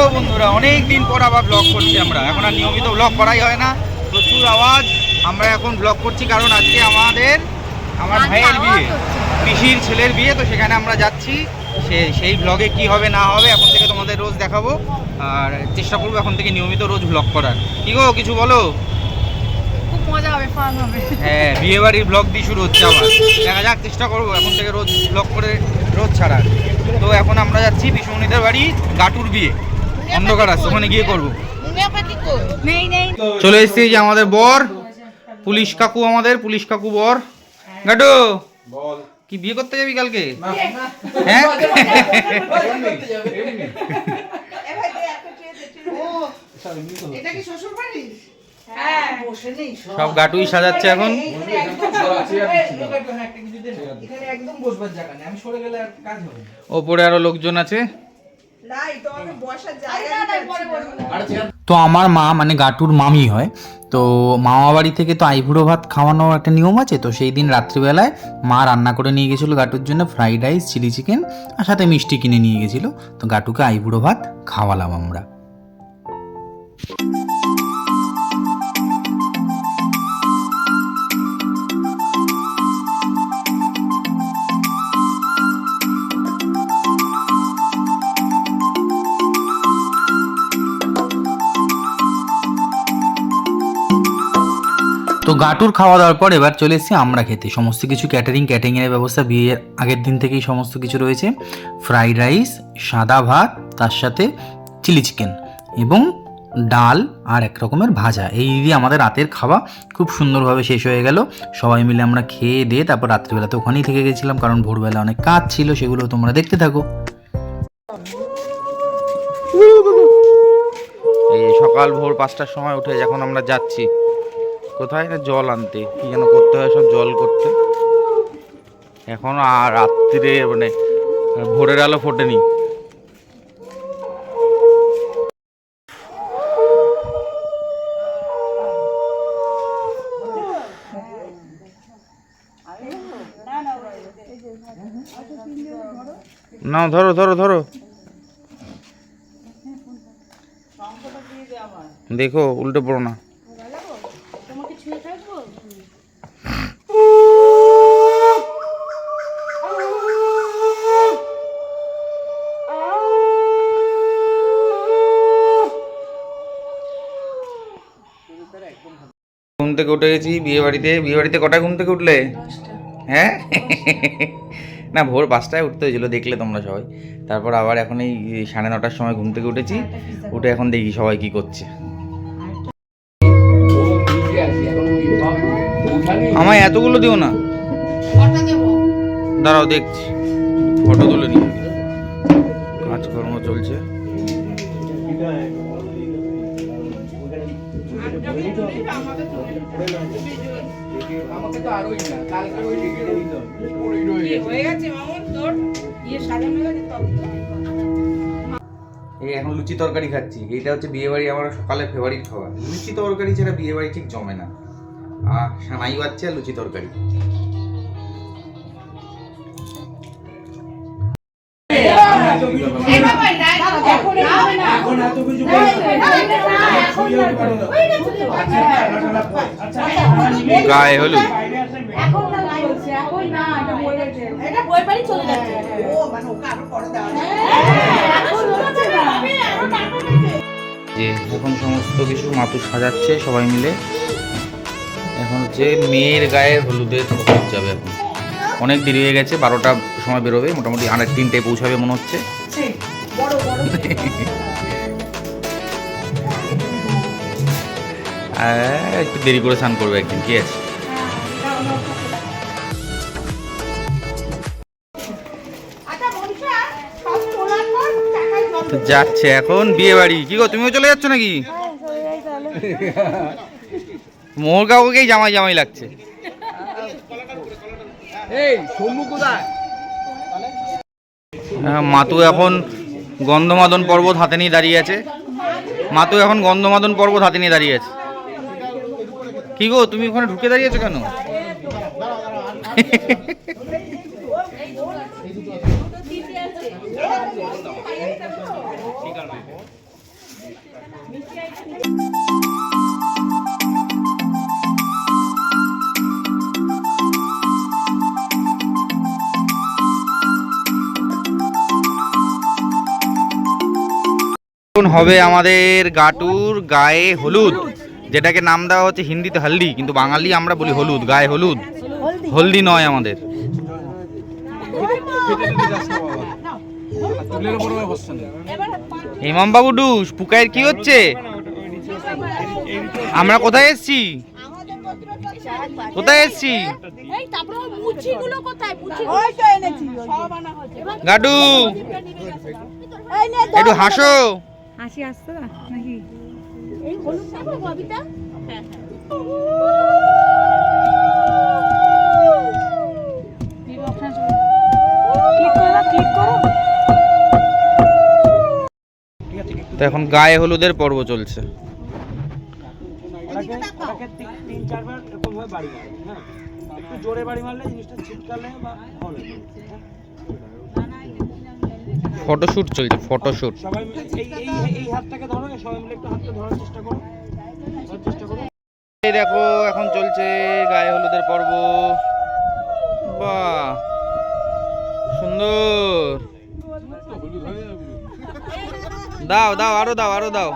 Hello বন্ধুরা অনেক দিন পর আবার ব্লগ করছি আমরা। এখন আর নিয়মিত ব্লগ করাই হয় না প্রচুর আওয়াজ। আমরা এখন ব্লগ করছি কারণ আজকে আমাদের আমার ভাইয়ের বিয়ে পিসির ছেলের বিয়ে তো সেখানে আমরা যাচ্ছি। সে সেই ব্লগে কি হবে না হবে এখন থেকে তোমাদের রোজ দেখাবো। আর চেষ্টা করব এখন থেকে নিয়মিত রোজ ব্লগ করার। কি গো কিছু বলো? হ্যাঁ বিয়ে বাড়ির ব্লগ দিয়ে শুরু হচ্ছে আবার। দেখা যাক চেষ্টা করব এখন থেকে রোজ ব্লগ করে রোজ ছাড়ার। তো এখন আমরা যাচ্ছি বিশ্বমণিদের বাড়ি গাটুর বিয়ে। অন্ধকার আছে ওখানে গিয়ে করব। চলে এসেছি যে আমাদের বর পুলিশ কাকু আমাদের পুলিশ কাকু বর। গাটু কি বিয়ে করতে যাবি কালকে? হ্যাঁ? এটা কি শ্বশুর বাড়ি? হ্যাঁ বসে নেই সব। গাটুই সাজাচ্ছে এখন। এখানে একদম বসবার জায়গা নেই। আমি সরে গেলে আর কাজ হবে না। ওপরে আরও লোকজন আছে। তো আমার মা মানে গাটুর মামি হয় তো মামা বাড়ি থেকে তো আইবুড়ো ভাত খাওয়ানোর একটা নিয়ম আছে তো সেই দিন রাত্রিবেলায় মা রান্না করে নিয়ে গেছিল গাটুর জন্য ফ্রাইড রাইস চিলি চিকেন আর সাথে মিষ্টি কিনে নিয়ে গেছিল। তো গাটুকে আইবুড়ো ভাত খাওয়ালাম আমরা। তো গাটুর খাওয়া দাওয়ার পর এবার চলে এসেছি আমরা খেতে। সমস্ত কিছু ক্যাটারিং ক্যাটারিংয়ের ব্যবস্থা, বিয়ের আগের দিন থেকেই সমস্ত কিছু রয়েছে। ফ্রাইড রাইস সাদা ভাত, তার সাথে চিলি চিকেন এবং ডাল আর এক রকমের ভাজা। এই দিয়ে আমাদের রাতের খাওয়া খুব সুন্দরভাবে শেষ হয়ে গেল। সবাই মিলে আমরা খেয়ে দিয়ে তারপর রাত্রিবেলাতে ওখানেই থেকে গেছিলাম, কারণ ভোরবেলা অনেক কাজ ছিল, সেগুলো তোমরা দেখতে থাকো। এই সকাল ভোর পাঁচটার সময় উঠে যখন আমরা যাচ্ছি কোথায় না জল আনতে? কি যেন করতে হয় সব জল করতে। এখন আর রাত্রিরে মানে ভোরের আলো ফোটেনি। না ধরো ধরো ধরো। দেখো, উল্টে পড়ো না। ঘুম থেকে উঠে গেছি বিয়ে বাড়িতে বিয়ে বাড়িতে কটায় ঘুম থেকে উঠলে? হ্যাঁ? না ভোর পাঁচটায় উঠতে হয়েছিল দেখলে তোমরা সবাই। তারপর আবার এখন এই সাড়ে নটার সময় ঘুম থেকে উঠেছি উঠে এখন দেখি সবাই কি করছে। আমায় এতগুলো দিও না। দাঁড়াও দেখছি। ফটো তুলে নিই। কাজকর্ম চলছে। এই এখন লুচি তরকারি খাচ্ছি। এইটা হচ্ছে বিয়ে বাড়ি আমার সকালে ফেভারিট খাবার। লুচি তরকারি ছাড়া বিয়ে বাড়ি ঠিক জমে না। আর সানাই বাচ্চা, লুচি তরকারি। এখন গায়ে হলুদ। যে এখন সমস্ত কিছু মাতু সাজাচ্ছে সবাই মিলে, এখন হচ্ছে মেয়ের গায়ে হলুদের হলুদ যাবে এখন। অনেক দেরি হয়ে গেছে বারোটার সময় বেরোবে মোটামুটি আড়াই তিনটায় পৌঁছাবে মনে হচ্ছে। আহ, একটু দেরি করে স্নান করবে একদিন কি আছে? যাচ্ছে এখন বিয়ে বাড়ি। কি গো তুমিও চলে যাচ্ছ নাকি? মোর কাকুকেই জামাই জামাই লাগছে। হ্যাঁ, মাতু এখন গন্ধমাদন পর্বত হাতে নিয়ে দাঁড়িয়ে আছে। মাতু এখন গন্ধমাদন পর্বত হাতে নিয়ে দাঁড়িয়ে আছে। কি গো তুমি ওখানে ঢুকে দাঁড়িয়েছো কেন? এখন হবে আমাদের গাটুর গায়ে হলুদ যেটাকে নাম দেওয়া হচ্ছে হিন্দিতে হলদি কিন্তু বাঙালি আমরা বলি হলুদ গায়ে হলুদ। হলদি নয় আমাদের। ইমাম বাবু ডুস পুকায়ের কি হচ্ছে? আমরা কোথায় এসেছি? কোথায় এসেছি? গাডু এই একটু হাসো। হাসি আসছে না? নাকি? এই হলুদ নেব ববিতা? হ্যাঁ ক্লিক করো ক্লিক করো। তো এখন গায়ে হলুদের পর্ব চলছে। ওটাকে ওটাকে তিন তিন চারবার এরকম ভাবে বাড়ি মারে হ্যাঁ? একটু জোরে বাড়ি মারলে জিনিসটা ছিটকালে বা হ্যাঁ? ফটোশুট চলছে ফটোশুট। সবাই এই এই এই হাতটাকে ধরো সবাই মিলে একটু হাতটা ধরার চেষ্টা করো। চেষ্টা করো। এই দেখো এখন চলছে গায়ে হলুদের পর্ব। বাহ সুন্দর। দাও দাও আরও দাও আরও দাও।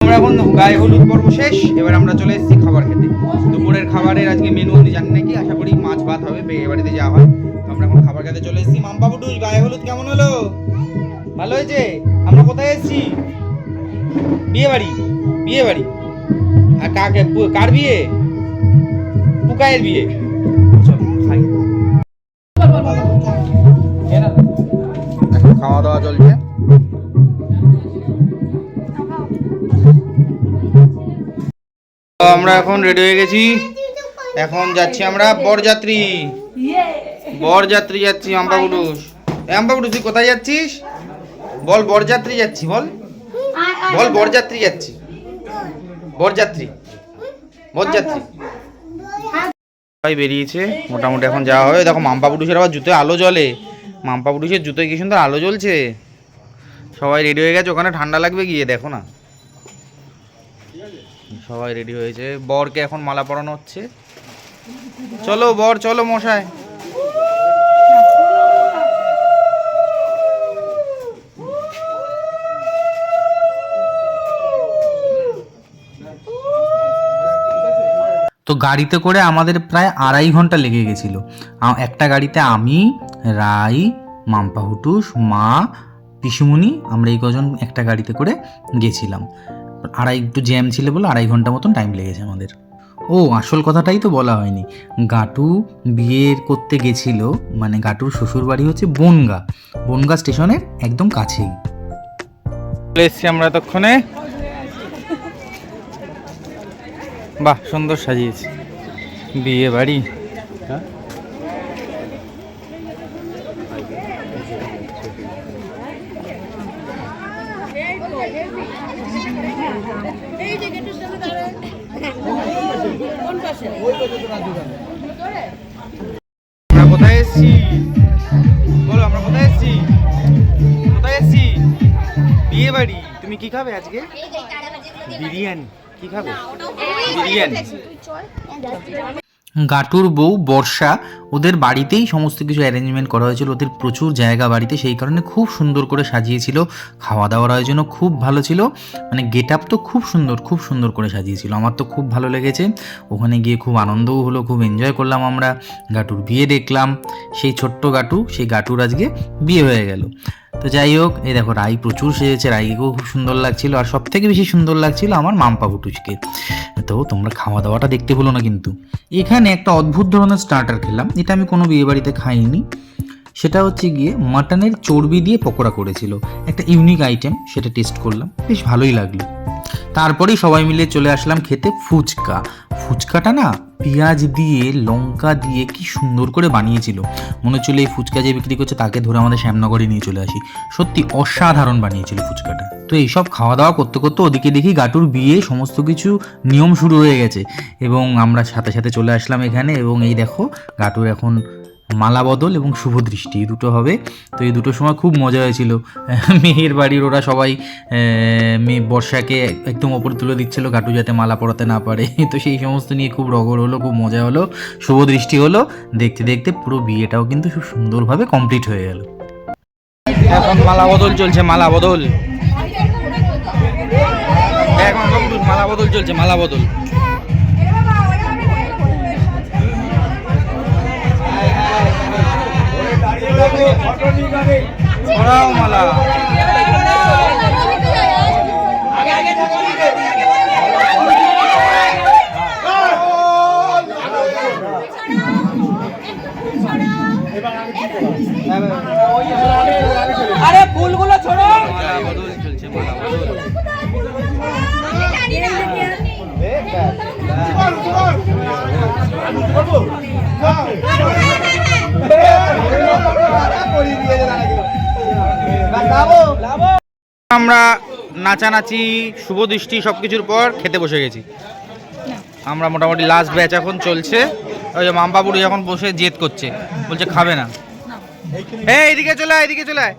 আমরা এখন গায়ে হলুদ পর্ব শেষ এবার আমরা চলে এসেছি খাবার খেতে। দুপুরের খাবারের আজকে মেনু আমি জানি নাকি? আশা করি মাছ ভাত হবে বিয়ে বাড়িতে যাওয়া হয়। আমরা এখন খাবার খেতে চলে এসেছি। মাম্পা বুটুস গায়ে হলুদ কেমন হলো? ভালো হয়েছে? আমরা কোথায় এসেছি? বিয়ে বাড়ি বিয়ে বাড়ি আর কাকে কার বিয়ে? পুকায়ের বিয়ে। খাওয়া দাওয়া চলছে। আমরা এখন রেডি হয়ে গেছি। এখন যাচ্ছি আমরা বরযাত্রী। বরযাত্রী যাচ্ছি এ আম্পা তুই কোথায় যাচ্ছিস? বল, বরযাত্রী যাচ্ছি, বল। বল, বরযাত্রী যাচ্ছি। বরযাত্রী। বরযাত্রী। সবাই বেরিয়েছে, মোটামুটি এখন যাওয়া হবে। দেখো মাম্পা পুটুসের আবার জুতোয় আলো জ্বলে। মাম্পা পুটুসের জুতোয় কি সুন্দর আলো জ্বলছে? সবাই রেডি হয়ে গেছে, ওখানে ঠান্ডা লাগবে গিয়ে, দেখো না। সবাই রেডি হয়েছে। বরকে এখন মালা পরানো হচ্ছে। চলো বর, চলো মশাই। তো গাড়িতে করে আমাদের প্রায় আড়াই ঘণ্টা লেগে গেছিল। একটা গাড়িতে আমি, রাই, মাম্পা হুটুস মা, পিসুমণি, আমরা এই কজন একটা গাড়িতে করে গেছিলাম। আড়াই একটু জ্যাম ছিল বলে আড়াই ঘণ্টা মতন টাইম লেগেছে আমাদের। ও, আসল কথাটাই তো বলা হয়নি। গাটু বিয়ের করতে গেছিল মানে গাটুর শ্বশুর বাড়ি হচ্ছে বনগা। বনগা স্টেশনের একদম কাছেই। এসছি আমরা এতক্ষণে। বাহ, সুন্দর সাজিয়েছি। বিয়ে বাড়ি আমরা কোথায় এসেছি? বলো আমরা কোথায় এসেছি? কোথায় এসেছি? বিয়ে বাড়ি। তুমি কি খাবে আজকে? বিরিয়ানি। কি খাবে? বিরিয়ানি। গাটুর বউ, বর্ষা, ওদের বাড়িতেই সমস্ত কিছু অ্যারেঞ্জমেন্ট করা হয়েছিল। ওদের প্রচুর জায়গা বাড়িতে, সেই কারণে খুব সুন্দর করে সাজিয়েছিল। খাওয়া দাওয়ার আয়োজন খুব ভালো ছিল। মানে গেট আপ তো খুব সুন্দর খুব সুন্দর করে সাজিয়েছিল। আমার তো খুব ভালো লেগেছে। ওখানে গিয়ে খুব আনন্দও হলো, খুব এনজয় করলাম আমরা। গাটুর বিয়ে দেখলাম। সেই ছোট্ট গাটু, সেই গাটুর আজকে বিয়ে হয়ে গেল। তো যাই হোক, এই দেখো, রাই প্রচুর সেজেছে, রাইকেও খুব সুন্দর লাগছিল, আর সব থেকে বেশি সুন্দর লাগছিল আমার মাম্পা বুটুসকে তো তোমরা খাওয়া দাওয়াটা দেখতে হলো না কিন্তু। এখানে একটা অদ্ভুত ধরনের স্টার্টার খেলাম, এটা আমি কোনো বিয়ে বাড়িতে খাইনি। সেটা হচ্ছে গিয়ে মাটনের চর্বি দিয়ে পকোড়া করেছিল। একটা ইউনিক আইটেম সেটা টেস্ট করলাম, বেশ ভালোই লাগল। তারপরেই সবাই মিলে চলে আসলাম খেতে ফুচকা। ফুচকাটা না পেঁয়াজ দিয়ে, লঙ্কা দিয়ে কি সুন্দর করে বানিয়েছিল। মনে হচ্ছিল এই ফুচকা যে বিক্রি করছে তাকে ধরে আমাদের শ্যামনগরে নিয়ে চলে আসি। সত্যি অসাধারণ বানিয়েছিল ফুচকাটা। তো এইসব খাওয়া দাওয়া করতে করতে ওদিকে দেখি গাটুর বিয়ে, সমস্ত কিছু নিয়ম শুরু হয়ে গেছে। এবং আমরা সাথে সাথে চলে আসলাম এখানে এবং এই দেখো গাটুর এখন মালা বদল এবং শুভ দৃষ্টি, এই দুটো হবে। তো এই দুটোর সময় খুব মজা হয়েছিল। মেয়ের বাড়ির ওরা সবাই মেয়ে বর্ষাকে একদম ওপরে তুলে দিচ্ছিল গাটু যাতে মালা পরাতে না পারে। তো সেই সমস্ত নিয়ে খুব রগর হলো, খুব মজা হলো, শুভ দৃষ্টি হলো। দেখতে দেখতে পুরো বিয়েটাও কিন্তু খুব সুন্দরভাবে কমপ্লিট হয়ে গেল। এখন মালা বদল চলছে মালা বদল এখন মালা বদল চলছে মালা বদল আমরা নাচানাচি শুভ দৃষ্টি সব কিছুর পর খেতে বসে গেছি। আমরা মোটামুটি লাস্ট ব্যাচ এখন চলছে। ওই যে মাম্পা বুড়ি এখন বসে জেদ করছে। বলছে খাবে না। এই এদিকে চলে আয় এদিকে চলে আয়।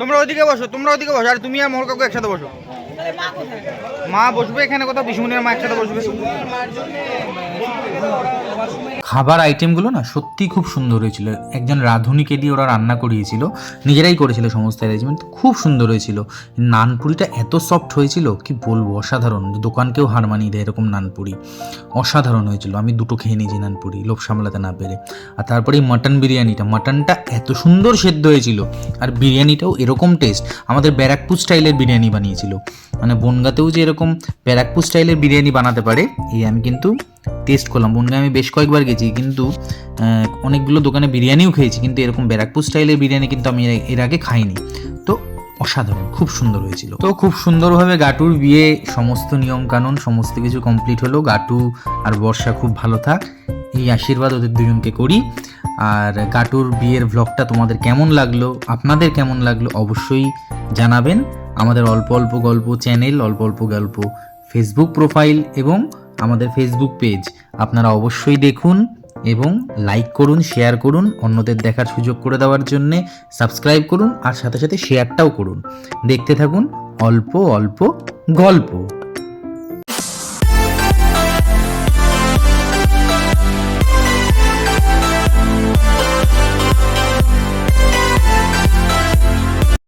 তোমরা ওইদিকে বসো তোমরা ওইদিকে বসো। আর তুমি আর মোর কাকু একসাথে বসো। মা বসবে এখানে কোথাও বিষ্ণুনের মা একসাথে বসবে। খাবার আইটেমগুলো না সত্যি খুব সুন্দর হয়েছিল। একজন রাঁধুনিকে দিয়ে ওরা রান্না করিয়েছিল, নিজেরাই করেছিল সমস্ত অ্যারেঞ্জমেন্ট খুব সুন্দর হয়েছিল। নানপুরিটা এত সফট হয়েছিল কি বলব, অসাধারণ। দোকানকেও হার মানিয়ে দেয় এরকম নানপুরি। অসাধারণ হয়েছিল। আমি দুটো খেয়ে নিয়েছি নানপুরি, লোভ সামলাতে না পেরে। আর তারপরে মাটন বিরিয়ানিটা মাটনটা এত সুন্দর সেদ্ধ হয়েছিল। আর বিরিয়ানিটাও এরকম টেস্ট আমাদের ব্যারাকপুর স্টাইলের বিরিয়ানি বানিয়েছিল। মানে বনগাতেও যে এরকম ব্যারাকপুর স্টাইলের বিরিয়ানি বানাতে পারে, এই আমি কিন্তু টেস্ট করলাম। বনগাঁ আমি বেশ কয়েকবার গেছি, কিন্তু অনেকগুলো দোকানে বিরিয়ানিও খেয়েছি, কিন্তু এরকম ব্যারাকপুর স্টাইলের বিরিয়ানি কিন্তু আমি এর- আগে খাইনি। তো অসাধারণ, খুব সুন্দর হয়েছিল। তো খুব সুন্দরভাবে গাটুর বিয়ে, সমস্ত নিয়ম কানুন সমস্ত কিছু কমপ্লিট হলো। গাটু আর বর্ষা খুব ভালো থাক। এই আশীর্বাদ ওদের দুজনকে করি। আর গাটুর বিয়ের ভ্লগটা তোমাদের কেমন লাগল, আপনাদের কেমন লাগল, অবশ্যই জানাবেন। আমাদের অল্প অল্প গল্প চ্যানেল অল্প অল্প গল্প ফেসবুক প্রোফাইল এবং আমাদের ফেসবুক পেজ আপনারা অবশ্যই দেখুন এবং লাইক করুন শেয়ার করুন, অন্যদের দেখার সুযোগ করে দেওয়ার জন্যে সাবস্ক্রাইব করুন আর সাথে সাথে শেয়ারটাও করুন। দেখতে থাকুন অল্প অল্প গল্প।